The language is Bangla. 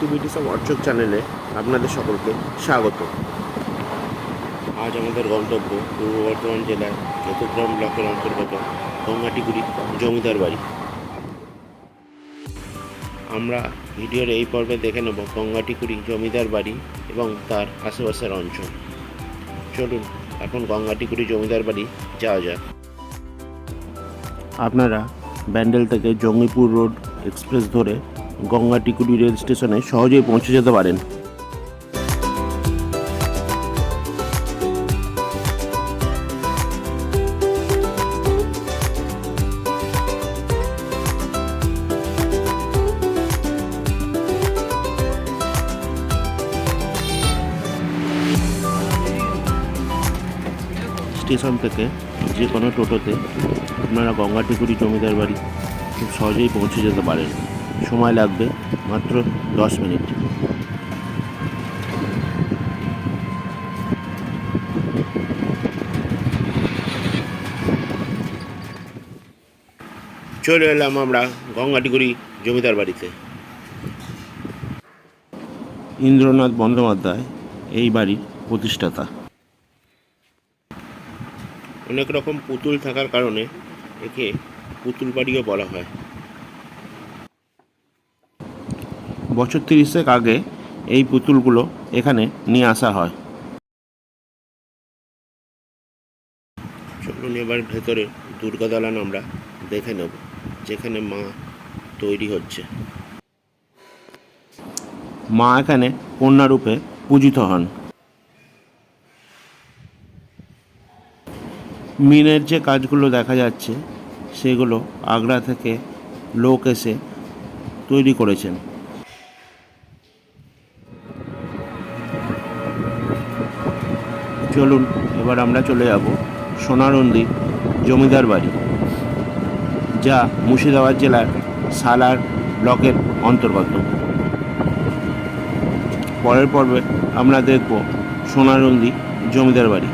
অ্যাক্টিভিটিস অফ অর্চক চ্যানেলে আপনাদের সকলকে স্বাগত। আজ আমাদের গন্তব্য পূর্ব বর্ধমান জেলার চতুর্গ্রাম ব্লকের অন্তর্গত গঙ্গাটিগুড়ি জমিদার বাড়ি। আমরা ভিডিওর এই পর্বে দেখে নেব গঙ্গাটিকুড়ি জমিদার বাড়ি এবং তার আশেপাশের অঞ্চল। চলুন এখন গঙ্গাটিকুড়ি জমিদার বাড়ি যাওয়া যাক। আপনারা ব্যান্ডেল থেকে জঙ্গিপুর রোড এক্সপ্রেস ধরে গঙ্গাটিকুড়ি রেল স্টেশনে সহজেই পৌঁছে যেতে পারেন। স্টেশন থেকে যে কোনো টোটোতে আপনারা গঙ্গা গঙ্গাটিকুড়ি জমিদার বাড়ি খুব সহজেই পৌঁছে যেতে পারেন। সময় লাগবে মাত্র দশ মিনিট। চলে এলাম আমরা গঙ্গাটিকুড়ি জমিদার বাড়িতে। ইন্দ্রনাথ বন্দ্যোপাধ্যায় এই বাড়ির প্রতিষ্ঠাতা। অনেক রকম পুতুল থাকার কারণে একে পুতুল বাড়িও বলা হয়। বছর তিরিশেক আগে এই পুতুলগুলো এখানে নিয়ে আসা হয়। চলুন এবার ভেতরে দুর্গা দালান আমরা দেখে নেব, যেখানে মা তৈরি হচ্ছে। মা এখানে কন্যারূপে পূজিত হন। মিনের যে কাজগুলো দেখা যাচ্ছে, সেগুলো আগ্রা থেকে লোক এসে তৈরি করেছেন। চলুন, এবার আমরা চলে যাব সোনারন্দি জমিদার বাড়ি, যা মুর্শিদাবাদ জেলার সালার ব্লকের অন্তর্গত। পরের পর্বে আমরা দেখব সোনারন্দি জমিদার বাড়ি।